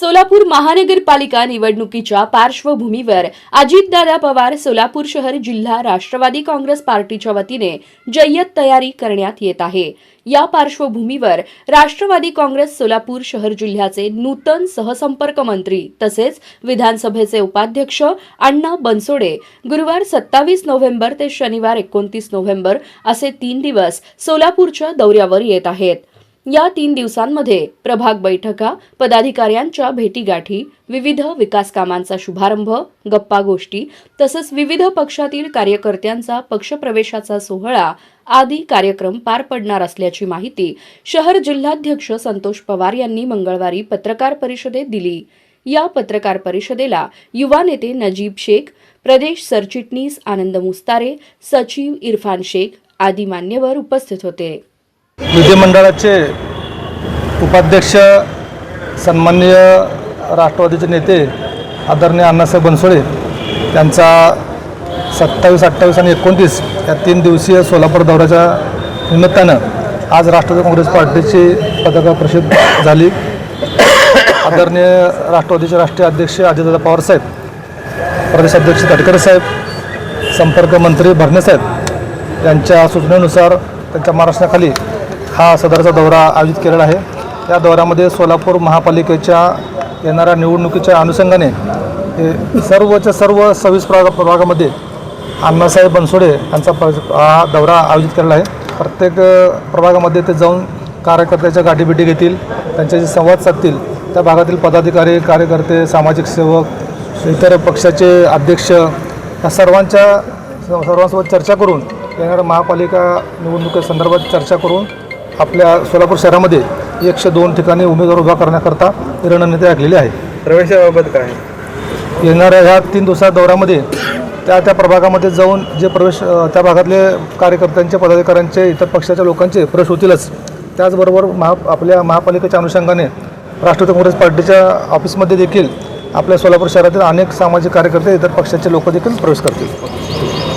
सोलापूर महानगरपालिका निवडणुकीच्या पार्श्वभूमीवर अजितदादा पवार सोलापूर शहर जिल्हा राष्ट्रवादी काँग्रेस पार्टीच्या वतीने जय्यत तयारी करण्यात येत आहे. या पार्श्वभूमीवर राष्ट्रवादी काँग्रेस सोलापूर शहर जिल्ह्याचे नूतन सहसंपर्क मंत्री तसेच विधानसभेचे उपाध्यक्ष अण्णा बनसोडे गुरुवार सत्तावीस नोव्हेंबर ते शनिवार एकोणतीस नोव्हेंबर असे तीन दिवस सोलापूरच्या दौऱ्यावर येत आहेत. या तीन दिवसांमध्ये प्रभाग बैठका पदाधिकाऱ्यांच्या भेटीगाठी विविध विकास कामांचा शुभारंभ गप्पा गोष्टी तसंच विविध पक्षातील कार्यकर्त्यांचा पक्षप्रवेशाचा सोहळा आदी कार्यक्रम पार पडणार असल्याची माहिती शहर जिल्हाध्यक्ष संतोष पवार यांनी मंगळवारी पत्रकार परिषदेत दिली. या पत्रकार परिषदेला युवा नेते नजीब शेख प्रदेश सरचिटणीस आनंद मुस्तारे सचिव इरफान शेख आदी मान्यवर उपस्थित होते. विधिमंडळाचे उपाध्यक्ष सन्माननीय राष्ट्रवादीचे नेते आदरणीय अण्णासाहेब बनसोळे त्यांचा सत्तावीस अठ्ठावीस आणि एकोणतीस या तीन दिवसीय सोलापूर दौऱ्याच्या निमित्तानं आज राष्ट्रवादी काँग्रेस पार्टीची पत्रकार प्रसिद्ध झाली. आदरणीय राष्ट्रवादीचे राष्ट्रीय अध्यक्ष अजितदादा पवारसाहेब प्रदेशाध्यक्ष तटकरे साहेब संपर्क मंत्री भरणेसाहेब यांच्या सूचनेनुसार त्यांच्या महाराष्ट्राखाली हा सदरचा दौरा आयोजित केलेला आहे. या दौऱ्यामध्ये सोलापूर महापालिकेच्या येणाऱ्या निवडणुकीच्या अनुषंगाने हे सर्वच्या सर्व सव्वीस प्रभाग प्रभागामध्ये अण्णासाहेब बनसोडे यांचा प हा दौरा आयोजित केलेला आहे. प्रत्येक प्रभागामध्ये ते जाऊन कार्यकर्त्याच्या गाठीभेटी घेतील त्यांच्याशी संवाद साधतील. त्या भागातील पदाधिकारी कार्यकर्ते सामाजिक सेवक इतर पक्षाचे अध्यक्ष या सर्वांच्या सर्वांसोबत चर्चा करून येणाऱ्या महापालिका निवडणुकीसंदर्भात चर्चा करून आपल्या सोलापूर शहरामध्ये एकशे दोन ठिकाणी उमेदवार उभा करण्याकरता रणनीती आखलेली आहे प्रवेशाबाबत काय? येणाऱ्या ह्या तीन दिवसाच्या दौऱ्यामध्ये त्या त्या प्रभागामध्ये जाऊन जे प्रवेश त्या भागातले कार्यकर्त्यांचे पदाधिकाऱ्यांचे इतर पक्षाच्या लोकांचे प्रवेश होतीलच. त्याचबरोबर महा आपल्या महापालिकेच्या अनुषंगाने राष्ट्रवादी काँग्रेस पार्टीच्या ऑफिसमध्ये देखील आपल्या सोलापूर शहरातील अनेक सामाजिक कार्यकर्ते इतर पक्षाचे लोक देखील प्रवेश करतील.